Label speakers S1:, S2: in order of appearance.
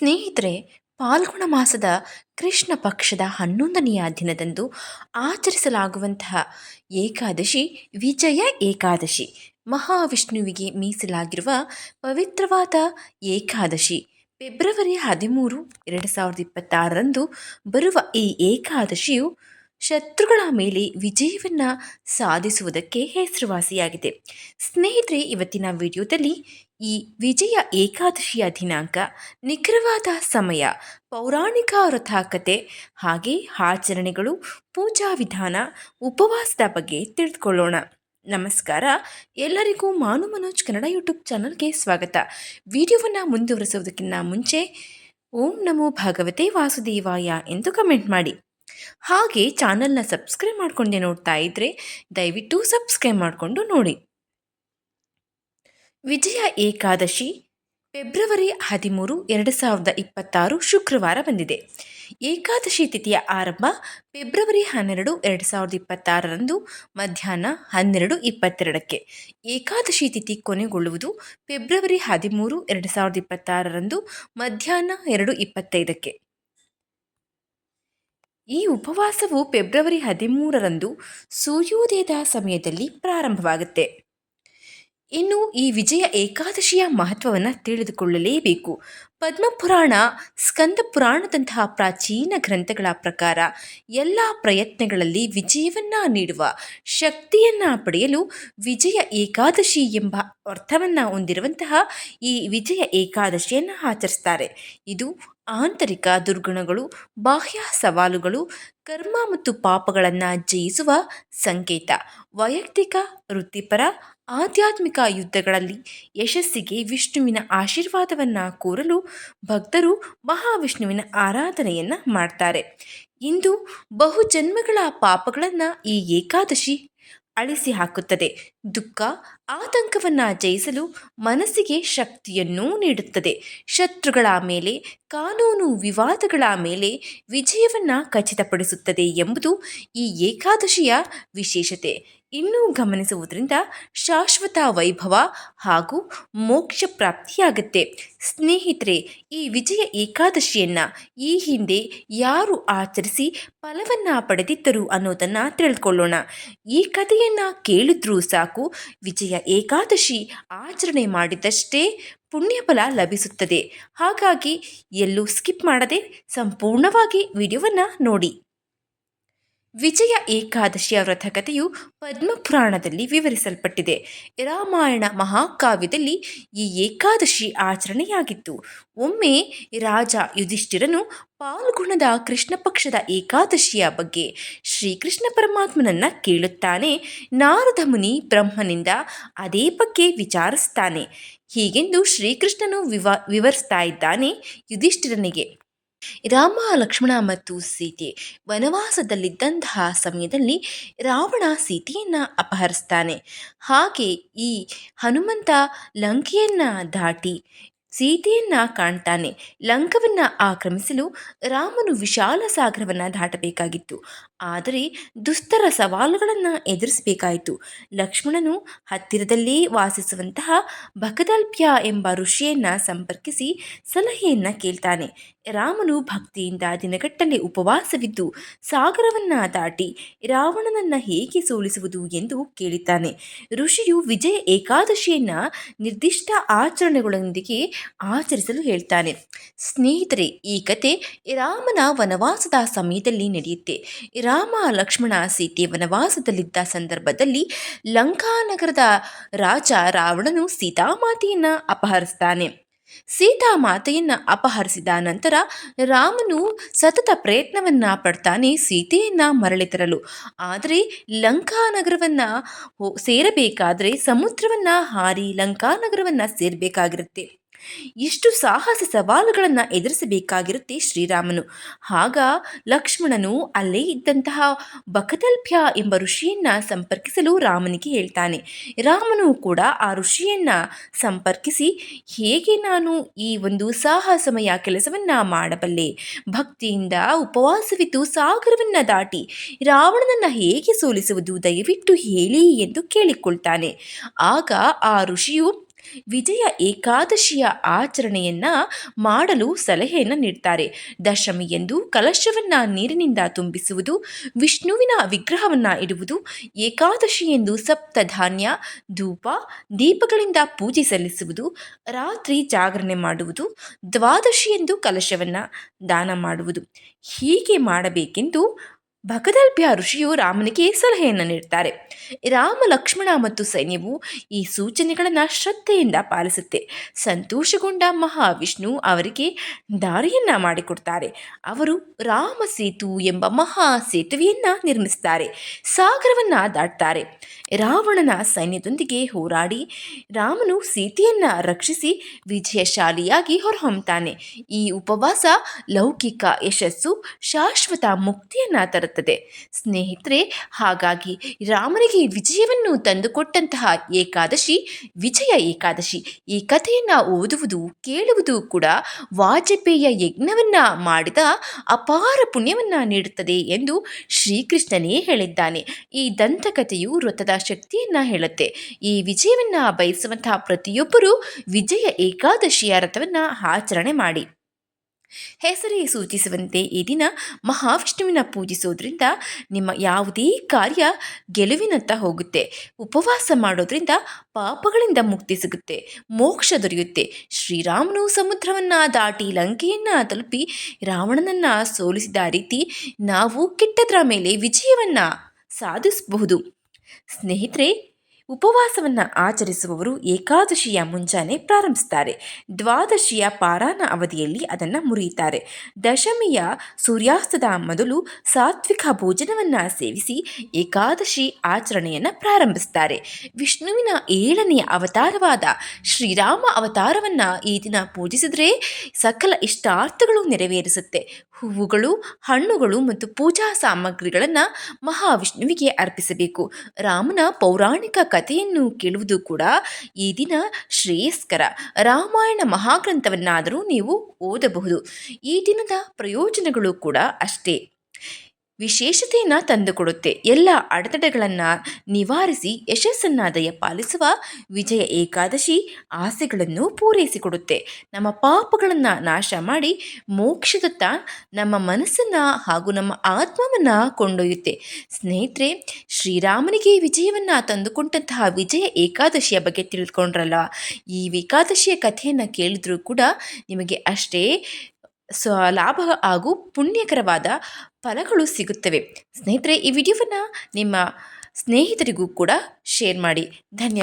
S1: ಸ್ನೇಹಿತರೆ, ಪಾಲ್ಗುಣ ಮಾಸದ ಕೃಷ್ಣ ಪಕ್ಷದ ಹನ್ನೊಂದನೆಯ ದಿನದಂದು ಆಚರಿಸಲಾಗುವಂತಹ ಏಕಾದಶಿ ವಿಜಯ ಏಕಾದಶಿ. ಮಹಾವಿಷ್ಣುವಿಗೆ ಮೀಸಲಾಗಿರುವ ಪವಿತ್ರವಾದ ಏಕಾದಶಿ ಫೆಬ್ರವರಿ ಹದಿಮೂರು, ಎರಡು ಸಾವಿರದ ಇಪ್ಪತ್ತಾರರಂದು ಬರುವ ಈ ಏಕಾದಶಿಯು ಶತ್ರುಗಳ ಮೇಲೆ ವಿಜಯವನ್ನು ಸಾಧಿಸುವುದಕ್ಕೆ ಹೆಸರುವಾಸಿಯಾಗಿದೆ. ಸ್ನೇಹಿತರೆ, ಇವತ್ತಿನ ವಿಡಿಯೋದಲ್ಲಿ ಈ ವಿಜಯ ಏಕಾದಶಿಯ ದಿನಾಂಕ, ನಿಖರವಾದ ಸಮಯ, ಪೌರಾಣಿಕ ವ್ರತಾಕತೆ ಹಾಗೆ ಆಚರಣೆಗಳು, ಪೂಜಾ ವಿಧಾನ, ಉಪವಾಸದ ಬಗ್ಗೆ ತಿಳಿದುಕೊಳ್ಳೋಣ. ನಮಸ್ಕಾರ. ಎಲ್ಲರಿಗೂ ಮಾನು ಮನೋಜ್ ಕನ್ನಡ ಯೂಟ್ಯೂಬ್ ಚಾನಲ್ಗೆ ಸ್ವಾಗತ. ವಿಡಿಯೋವನ್ನು ಮುಂದುವರಿಸೋದಕ್ಕಿಂತ ಮುಂಚೆ, ಓಂ ನಮೋ ಭಾಗವತೆ ವಾಸುದೇವಾಯ ಎಂದು ಕಮೆಂಟ್ ಮಾಡಿ. ಹಾಗೆ ಚಾನಲ್ನ ಸಬ್ಸ್ಕ್ರೈಬ್ ಮಾಡ್ಕೊಂಡೆ ನೋಡ್ತಾ ಇದ್ದರೆ ದಯವಿಟ್ಟು ಸಬ್ಸ್ಕ್ರೈಬ್ ಮಾಡಿಕೊಂಡು ನೋಡಿ. ವಿಜಯ ಏಕಾದಶಿ, ಫೆಬ್ರವರಿ ಹದಿಮೂರು, ಎರಡು ಸಾವಿರದ ಇಪ್ಪತ್ತಾರು ಶುಕ್ರವಾರ ಬಂದಿದೆ. ಏಕಾದಶಿ ತಿಥಿಯ ಆರಂಭ ಫೆಬ್ರವರಿ ಹನ್ನೆರಡು, ಎರಡು ಸಾವಿರದ ಇಪ್ಪತ್ತಾರರಂದು ಮಧ್ಯಾಹ್ನ ಹನ್ನೆರಡು ಇಪ್ಪತ್ತೆರಡಕ್ಕೆ. ಏಕಾದಶಿ ತಿಥಿ ಕೊನೆಗೊಳ್ಳುವುದು ಫೆಬ್ರವರಿ ಹದಿಮೂರು, ಎರಡು ಸಾವಿರದ ಇಪ್ಪತ್ತಾರರಂದು ಮಧ್ಯಾಹ್ನ ಎರಡು ಇಪ್ಪತ್ತೈದಕ್ಕೆ. ಈ ಉಪವಾಸವು ಫೆಬ್ರವರಿ ಹದಿಮೂರರಂದು ಸೂರ್ಯೋದಯದ ಸಮಯದಲ್ಲಿ ಪ್ರಾರಂಭವಾಗುತ್ತೆ. ಇನ್ನು ಈ ವಿಜಯ ಏಕಾದಶಿಯ ಮಹತ್ವವನ್ನು ತಿಳಿದುಕೊಳ್ಳಲೇಬೇಕು. ಪದ್ಮಪುರಾಣ, ಸ್ಕಂದ ಪುರಾಣದಂತಹ ಪ್ರಾಚೀನ ಗ್ರಂಥಗಳ ಪ್ರಕಾರ ಎಲ್ಲ ಪ್ರಯತ್ನಗಳಲ್ಲಿ ವಿಜಯವನ್ನು ನೀಡುವ ಶಕ್ತಿಯನ್ನು ಪಡೆಯಲು ವಿಜಯ ಏಕಾದಶಿ ಎಂಬ ಅರ್ಥವನ್ನು ಹೊಂದಿರುವಂತಹ ಈ ವಿಜಯ ಏಕಾದಶಿಯನ್ನು ಆಚರಿಸ್ತಾರೆ. ಇದು ಆಂತರಿಕ ದುರ್ಗುಣಗಳು, ಬಾಹ್ಯ ಸವಾಲುಗಳು, ಕರ್ಮ ಮತ್ತು ಪಾಪಗಳನ್ನು ಜಯಿಸುವ ಸಂಕೇತ. ವೈಯಕ್ತಿಕ, ವೃತ್ತಿಪರ ಆಧ್ಯಾತ್ಮಿಕ ಯುದ್ಧಗಳಲ್ಲಿ ಯಶಸ್ಸಿಗೆ ವಿಷ್ಣುವಿನ ಆಶೀರ್ವಾದವನ್ನು ಕೋರಲು ಭಕ್ತರು ಮಹಾವಿಷ್ಣುವಿನ ಆರಾಧನೆಯನ್ನು ಮಾಡ್ತಾರೆ. ಇಂದು ಬಹುಜನ್ಮಗಳ ಪಾಪಗಳನ್ನು ಈ ಏಕಾದಶಿ ಅಳಿಸಿ ಹಾಕುತ್ತದೆ. ದುಃಖ, ಆತಂಕವನ್ನು ಜಯಿಸಲು ಮನಸ್ಸಿಗೆ ಶಕ್ತಿಯನ್ನೂ ನೀಡುತ್ತದೆ. ಶತ್ರುಗಳ ಮೇಲೆ, ಕಾನೂನು ವಿವಾದಗಳ ಮೇಲೆ ವಿಜಯವನ್ನು ಖಚಿತಪಡಿಸುತ್ತದೆ ಎಂಬುದು ಈ ಏಕಾದಶಿಯ ವಿಶೇಷತೆ. ಇನ್ನೂ ಗಮನಿಸುವುದರಿಂದ ಶಾಶ್ವತ ವೈಭವ ಹಾಗೂ ಮೋಕ್ಷ ಪ್ರಾಪ್ತಿಯಾಗುತ್ತೆ. ಸ್ನೇಹಿತರೆ, ಈ ವಿಜಯ ಏಕಾದಶಿಯನ್ನು ಈ ಹಿಂದೆ ಯಾರು ಆಚರಿಸಿ ಫಲವನ್ನು ಪಡೆದಿದ್ದರು ಅನ್ನೋದನ್ನು ತಿಳ್ಕೊಳ್ಳೋಣ. ಈ ಕಥೆಯನ್ನು ಕೇಳಿದ್ರೂ ಸಾಕು, ವಿಜಯ ಏಕಾದಶಿ ಆಚರಣೆ ಮಾಡಿದಷ್ಟೇ ಪುಣ್ಯಫಲ ಲಭಿಸುತ್ತದೆ. ಹಾಗಾಗಿ ಎಲ್ಲೂ ಸ್ಕಿಪ್ ಮಾಡದೆ ಸಂಪೂರ್ಣವಾಗಿ ವಿಡಿಯೋವನ್ನು ನೋಡಿ. ವಿಜಯ ಏಕಾದಶಿಯ ವ್ರತಕಥೆಯು ಪದ್ಮಪುರಾಣದಲ್ಲಿ ವಿವರಿಸಲ್ಪಟ್ಟಿದೆ. ರಾಮಾಯಣ ಮಹಾಕಾವ್ಯದಲ್ಲಿ ಈ ಏಕಾದಶಿ ಆಚರಣೆಯಾಗಿತ್ತು. ಒಮ್ಮೆ ರಾಜ ಯುಧಿಷ್ಠಿರನು ಪಾಲ್ಗುಣದ ಕೃಷ್ಣ ಪಕ್ಷದ ಏಕಾದಶಿಯ ಬಗ್ಗೆ ಶ್ರೀಕೃಷ್ಣ ಪರಮಾತ್ಮನನ್ನ ಕೇಳುತ್ತಾನೆ. ನಾರದ ಮುನಿ ಬ್ರಹ್ಮನಿಂದ ಅದೇ ಬಗ್ಗೆ ವಿಚಾರಿಸ್ತಾನೆ. ಹೀಗೆಂದು ಶ್ರೀಕೃಷ್ಣನು ವಿವ, ವಿವರಿಸ್ತಾ ಇದ್ದಾನೆ ಯುಧಿಷ್ಠಿರನಿಗೆ. ರಾಮ ಲಕ್ಷ್ಮಣ ಮತ್ತು ಸೀತೆ ವನವಾಸದಲ್ಲಿದ್ದಂತಹ ಸಮಯದಲ್ಲಿ ರಾವಣ ಸೀತೆಯನ್ನು ಅಪಹರಿಸ್ತಾನೆ. ಹಾಗೆ ಈ ಹನುಮಂತ ಲಂಕೆಯನ್ನು ದಾಟಿ ಸೀತೆಯನ್ನ ಕಾಣ್ತಾನೆ. ಲಂಕವನ್ನು ಆಕ್ರಮಿಸಲು ರಾಮನು ವಿಶಾಲ ಸಾಗರವನ್ನು ದಾಟಬೇಕಾಗಿತ್ತು. ಆದರೆ ದುಸ್ತರ ಸವಾಲುಗಳನ್ನು ಎದುರಿಸಬೇಕಾಯಿತು. ಲಕ್ಷ್ಮಣನು ಹತ್ತಿರದಲ್ಲೇ ವಾಸಿಸುವಂತಹ ಭಕದಲ್ಪ್ಯ ಎಂಬ ಋಷಿಯನ್ನು ಸಂಪರ್ಕಿಸಿ ಸಲಹೆಯನ್ನು ಕೇಳ್ತಾನೆ. ರಾಮನು ಭಕ್ತಿಯಿಂದ ದಿನಗಟ್ಟಲೆ ಉಪವಾಸವಿದ್ದು ಸಾಗರವನ್ನು ದಾಟಿ ರಾವಣನನ್ನು ಹೇಗೆ ಸೋಲಿಸುವುದು ಎಂದು ಕೇಳಿದ್ದಾನೆ. ಋಷಿಯು ವಿಜಯ ಏಕಾದಶಿಯನ್ನು ನಿರ್ದಿಷ್ಟ ಆಚರಣೆಗಳೊಂದಿಗೆ ಆಚರಿಸಲು ಹೇಳ್ತಾನೆ. ಸ್ನೇಹಿತರೆ, ಈ ಕತೆ ರಾಮನ ವನವಾಸದ ಸಮಯದಲ್ಲಿ ನಡೆಯುತ್ತೆ. ರಾಮ ಲಕ್ಷ್ಮಣ ಸೀತೆ ವನವಾಸದಲ್ಲಿದ್ದ ಸಂದರ್ಭದಲ್ಲಿ ಲಂಕಾನಗರದ ರಾಜ ರಾವಣನು ಸೀತಾಮಾತೆಯನ್ನು ಅಪಹರಿಸ್ತಾನೆ. ಸೀತಾಮಾತೆಯನ್ನು ಅಪಹರಿಸಿದ ನಂತರ ರಾಮನು ಸತತ ಪ್ರಯತ್ನವನ್ನ ಪಡ್ತಾನೆ, ಸೀತೆಯನ್ನ ಮರಳಿ ತರಲು. ಆದರೆ ಲಂಕಾನಗರವನ್ನು ಸೇರಬೇಕಾದರೆ ಸಮುದ್ರವನ್ನು ಹಾರಿ ಲಂಕಾನಗರವನ್ನು ಸೇರಬೇಕಾಗಿರುತ್ತೆ. ಇಷ್ಟು ಸಾಹಸ ಸವಾಲುಗಳನ್ನು ಎದುರಿಸಬೇಕಾಗಿರುತ್ತೆ ಶ್ರೀರಾಮನು. ಆಗ ಲಕ್ಷ್ಮಣನು ಅಲ್ಲೇ ಇದ್ದಂತಹ ಬಕದಲ್ಭ್ಯ ಎಂಬ ಋಷಿಯನ್ನ ಸಂಪರ್ಕಿಸಲು ರಾಮನಿಗೆ ಹೇಳ್ತಾನೆ. ರಾಮನು ಕೂಡ ಆ ಋಷಿಯನ್ನ ಸಂಪರ್ಕಿಸಿ, ಹೇಗೆ ನಾನು ಈ ಒಂದು ಸಾಹಸಮಯ ಕೆಲಸವನ್ನ ಮಾಡಬಲ್ಲೆ? ಭಕ್ತಿಯಿಂದ ಉಪವಾಸವಿದ್ದು ಸಾಗರವನ್ನ ದಾಟಿ ರಾವಣನನ್ನ ಹೇಗೆ ಸೋಲಿಸುವುದು ದಯವಿಟ್ಟು ಹೇಳಿ ಎಂದು ಕೇಳಿಕೊಳ್ತಾನೆ. ಆಗ ಆ ಋಷಿಯು ವಿಜಯ ಏಕಾದಶಿಯ ಆಚರಣೆಯನ್ನ ಮಾಡಲು ಸಲಹೆಯನ್ನು ನೀಡ್ತಾರೆ. ದಶಮಿ ಎಂದು ಕಲಶವನ್ನ ನೀರಿನಿಂದ ತುಂಬಿಸುವುದು, ವಿಷ್ಣುವಿನ ವಿಗ್ರಹವನ್ನ ಇಡುವುದು, ಏಕಾದಶಿ ಎಂದು ಸಪ್ತ ಧಾನ್ಯ ಧೂಪ, ದೀಪಗಳಿಂದ ಪೂಜೆ ಸಲ್ಲಿಸುವುದು, ರಾತ್ರಿ ಜಾಗರಣೆ ಮಾಡುವುದು, ದ್ವಾದಶಿ ಎಂದು ಕಲಶವನ್ನ ದಾನ ಮಾಡುವುದು. ಹೀಗೆ ಮಾಡಬೇಕೆಂದು ಭಗದಲ್ಭ್ಯ ಋಷಿಯು ರಾಮನಿಗೆ ಸಲಹೆಯನ್ನು ನೀಡ್ತಾರೆ. ರಾಮ, ಲಕ್ಷ್ಮಣ ಮತ್ತು ಸೈನ್ಯವು ಈ ಸೂಚನೆಗಳನ್ನು ಶ್ರದ್ಧೆಯಿಂದ ಪಾಲಿಸುತ್ತೆ. ಸಂತೋಷಗೊಂಡ ಮಹಾವಿಷ್ಣು ಅವರಿಗೆ ದಾರಿಯನ್ನು ಮಾಡಿಕೊಡ್ತಾರೆ. ಅವರು ರಾಮ ಸೇತು ಎಂಬ ಮಹಾ ಸೇತುವೆಯನ್ನು ನಿರ್ಮಿಸುತ್ತಾರೆ ಸಾಗರವನ್ನು ದಾಟ್ತಾರೆ. ರಾವಣನ ಸೈನ್ಯದೊಂದಿಗೆ ಹೋರಾಡಿ ರಾಮನು ಸೀತೆಯನ್ನ ರಕ್ಷಿಸಿ ವಿಜಯಶಾಲಿಯಾಗಿ ಹೊರಹೊಮ್ಮುತ್ತಾನೆ ಈ ಉಪವಾಸ ಲೌಕಿಕ ಯಶಸ್ಸು ಶಾಶ್ವತ ಮುಕ್ತಿಯನ್ನು ತರುತ್ತದೆ. ಸ್ನೇಹಿತರೆ, ಹಾಗಾಗಿ ರಾಮನಿಗೆ ವಿಜಯವನ್ನು ತಂದುಕೊಟ್ಟಂತಹ ಏಕಾದಶಿ, ವಿಜಯ ಏಕಾದಶಿ, ಈ ಕಥೆಯನ್ನು ಓದುವುದು, ಕೇಳುವುದು ಕೂಡ ವಾಜಪೇಯ ಯಜ್ಞವನ್ನು ಮಾಡಿದ ಅಪಾರ ಪುಣ್ಯವನ್ನ ನೀಡುತ್ತದೆ ಎಂದು ಶ್ರೀಕೃಷ್ಣನೇ ಹೇಳಿದ್ದಾನೆ. ಈ ದಂತಕಥೆಯು ವ್ರತದ ಶಕ್ತಿಯನ್ನ ಹೇಳುತ್ತೆ. ಈ ವಿಜಯವನ್ನ ಬಯಸುವಂತಹ ಪ್ರತಿಯೊಬ್ಬರೂ ವಿಜಯ ಏಕಾದಶಿಯ ವ್ರತವನ್ನು ಆಚರಣೆ ಮಾಡಿ. ಹೆಸರೇ ಸೂಚಿಸುವಂತೆ ಈ ದಿನ ಮಹಾವಿಷ್ಣುವಿನ ಪೂಜಿಸೋದ್ರಿಂದ ನಿಮ್ಮ ಯಾವುದೇ ಕಾರ್ಯ ಗೆಲುವಿನತ್ತ ಹೋಗುತ್ತೆ. ಉಪವಾಸ ಮಾಡೋದ್ರಿಂದ ಪಾಪಗಳಿಂದ ಮುಕ್ತಿ ಸಿಗುತ್ತೆ. ಮೋಕ್ಷ ದೊರೆಯುತ್ತೆ. ಶ್ರೀರಾಮನು ಸಮುದ್ರವನ್ನ ದಾಟಿ ಲಂಕೆಯನ್ನ ತಲುಪಿ ರಾವಣನನ್ನ ಸೋಲಿಸಿದ ರೀತಿ ನಾವು ಕೆಟ್ಟದರ ಮೇಲೆ ವಿಜಯವನ್ನ ಸಾಧಿಸಬಹುದು. ಸ್ನೇಹಿತರೆ ಉಪವಾಸವನ್ನು ಆಚರಿಸುವವರು ಏಕಾದಶಿಯ ಮುಂಜಾನೆ ಪ್ರಾರಂಭಿಸ್ತಾರೆ. ದ್ವಾದಶಿಯ ಪಾರಾನ ಅವಧಿಯಲ್ಲಿ ಅದನ್ನು ಮುರಿಯುತ್ತಾರೆ. ದಶಮಿಯ ಸೂರ್ಯಾಸ್ತದ ಮೊದಲು ಸಾತ್ವಿಕ ಭೋಜನವನ್ನು ಸೇವಿಸಿ ಏಕಾದಶಿ ಆಚರಣೆಯನ್ನು ಪ್ರಾರಂಭಿಸ್ತಾರೆ. ವಿಷ್ಣುವಿನ ಏಳನೆಯ ಅವತಾರವಾದ ಶ್ರೀರಾಮ ಅವತಾರವನ್ನು ಈ ದಿನ ಪೂಜಿಸಿದರೆ ಸಕಲ ಇಷ್ಟಾರ್ಥಗಳು ನೆರವೇರಿಸುತ್ತೆ. ಹೂವುಗಳು, ಹಣ್ಣುಗಳು ಮತ್ತು ಪೂಜಾ ಸಾಮಗ್ರಿಗಳನ್ನು ಮಹಾವಿಷ್ಣುವಿಗೆ ಅರ್ಪಿಸಬೇಕು. ರಾಮನ ಪೌರಾಣಿಕ ಕಥೆಯನ್ನು ಕೇಳುವುದು ಕೂಡ ಈ ದಿನ ಶ್ರೇಯಸ್ಕರ. ರಾಮಾಯಣ ಮಹಾಗ್ರಂಥವನ್ನಾದರೂ ನೀವು ಓದಬಹುದು. ಈ ದಿನದ ಪ್ರಯೋಜನಗಳು ಕೂಡ ಅಷ್ಟೇ. ವಿಶೇಷತೆಯನ್ನು ತಂದುಕೊಡುತ್ತೆ. ಎಲ್ಲ ಅಡೆತಡೆಗಳನ್ನು ನಿವಾರಿಸಿ ಯಶಸ್ಸನ್ನ ದಯಪಾಲಿಸುವ ವಿಜಯ ಏಕಾದಶಿ ಆಸೆಗಳನ್ನು ಪೂರೈಸಿಕೊಡುತ್ತೆ. ನಮ್ಮ ಪಾಪಗಳನ್ನು ನಾಶ ಮಾಡಿ ಮೋಕ್ಷದತ್ತ ನಮ್ಮ ಮನಸ್ಸನ್ನು ಹಾಗೂ ನಮ್ಮ ಆತ್ಮವನ್ನು ಕೊಂಡೊಯ್ಯುತ್ತೆ. ಸ್ನೇಹಿತರೆ, ಶ್ರೀರಾಮನಿಗೆ ವಿಜಯವನ್ನು ತಂದುಕೊಂಡಂತಹ ವಿಜಯ ಏಕಾದಶಿಯ ಬಗ್ಗೆ ತಿಳಿದುಕೊಂಡ್ರಲ್ಲ ಈ ಏಕಾದಶಿಯ ಕಥೆಯನ್ನು ಕೇಳಿದ್ರೂ ಕೂಡ ನಿಮಗೆ ಅಷ್ಟೇ ಸ ಲಾಭ ಹಾಗೂ ಪುಣ್ಯಕರವಾದ ಫಲಗಳು ಸಿಗುತ್ತವೆ. ಸ್ನೇಹಿತರೆ, ಈ ವಿಡಿಯೋವನ್ನು ನಿಮ್ಮ ಸ್ನೇಹಿತರಿಗೂ ಕೂಡ ಶೇರ್ ಮಾಡಿ. ಧನ್ಯವಾದ